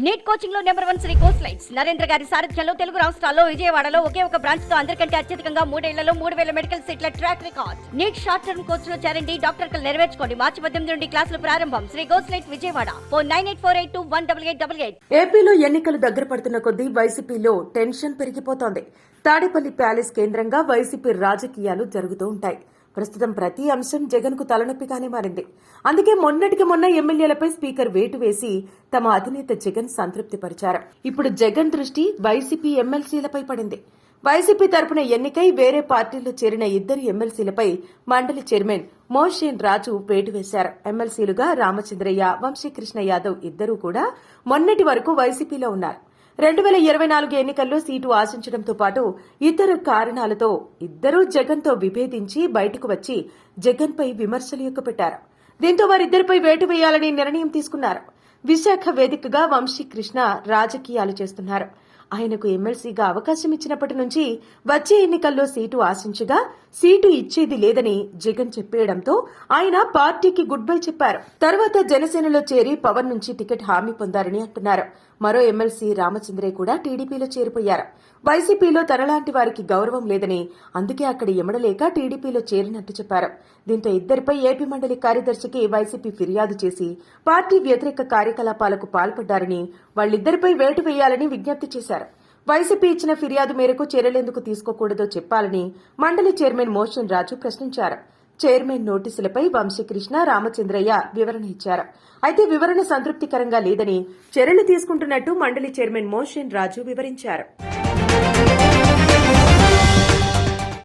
Neat కోచింగ్లో number one Sri course lights Narendra గారి సారథ్యంలో తెలుగు రాష్ట్రాల్లో విజయవాడలో ఒకే ఒక బ్రాంచ్తో అందరికంటే అత్యధికంగా మూడేళ్ళలో మూడు వేల మెడికల్ సీట్ల track record NEET short term కోర్స్లో చేరండి డాక్టర్ కలు నెరవేర్చుకోండి. మార్చి పద్దెనిమిది నుండి క్లాసులు ప్రారంభం. Sri course light Vijayawada. Four nine eight four eight two one double eight double eight. ఏపీలో ఎన్నికలు దగ్గర పడుతున్న కొద్దీ వైసీపీలో టెన్షన్ పెరిగిపోతోంది. తాడేపల్లి ప్యాలెస్ కేంద్రంగా వైసీపీ రాజకీయాలు జరుగుతూ ఉంటాయి. ప్రస్తుతం ప్రతి అంశం జగన్కు తలనొప్పిగానే మారింది. అందుకే మొన్నటికి మొన్న ఎమ్మెల్యేలపై స్పీకర్ వేటు వేసి తమ అధినేత జగన్ సంతృప్తి పరిచారు ఇప్పుడు జగన్ దృష్టి వైసీపీ ఎమ్మెల్సీలపై పడింది. వైసీపీ తరపున ఎన్నికై వేరే పార్టీల్లో చేరిన ఇద్దరు ఎమ్మెల్సీలపై మండలి చైర్మన్ మోషేన్ రాజు వేటు వేశారు. ఎమ్మెల్సీలుగా రామచంద్రయ్య వంశీకృష్ణ యాదవ్ ఇద్దరూ కూడా మొన్నటి వరకు వైసీపీలో ఉన్నారు. రెండు వేల ఇరవై నాలుగు ఎన్నికల్లో సీటు ఆశించడంతో పాటు ఇతర కారణాలతో ఇద్దరూ జగన్తో విభేదించి బయటకు వచ్చి జగన్పై విమర్శలు ఎక్కుపెట్టారు దీంతో వారిద్దరిపై వేటు వేయాలని నిర్ణయం తీసుకున్నారు. విశాఖ వేదికగా వంశీ కృష్ణ రాజకీయాలు చేస్తున్నారు. ఆయనకు ఎమ్మెల్సీగా అవకాశం ఇచ్చినప్పటి నుంచి వచ్చే ఎన్నికల్లో సీటు ఆశించగా సీటు ఇచ్చేది లేదని జగన్ చెప్పేయడంతో ఆయన పార్టీకి గుడ్ బై చెప్పారు. తర్వాత జనసేనలో చేరి పవన్ నుంచి టికెట్ హామీ పొందారని అంటున్నారు. మరో ఎమ్మెల్సీ రామచంద్రయ్య కూడా టీడీపీలో చేరిపోయారు. వైసీపీలో తనలాంటి వారికి గౌరవం లేదని అందుకే అక్కడ ఎమడలేక టీడీపీలో చేరినట్టు చెప్పారు. దీంతో ఇద్దరిపై ఏపీ మండలి కార్యదర్శికి వైసీపీ ఫిర్యాదు చేసి పార్టీ వ్యతిరేక కార్యకలాపాలకు పాల్పడ్డారని వాళ్ళిద్దరిపై వేటు వేయాలని విజ్ఞప్తి చేశారు. వైసీపీ ఇచ్చిన ఫిర్యాదు మేరకు చర్యలెందుకు తీసుకోకూడదో చెప్పాలని మండలి చైర్మన్ మోషన్ రాజు ప్రశ్నించారు. చైర్మన్ నోటీసులపై వంశీకృష్ణ రామచంద్రయ్య వివరణ ఇచ్చారు. అయితే వివరణ సంతృప్తికరంగా లేదని చర్యలు తీసుకుంటున్నట్టు మండలి చైర్మన్ మోషన్ రాజు వివరించారు.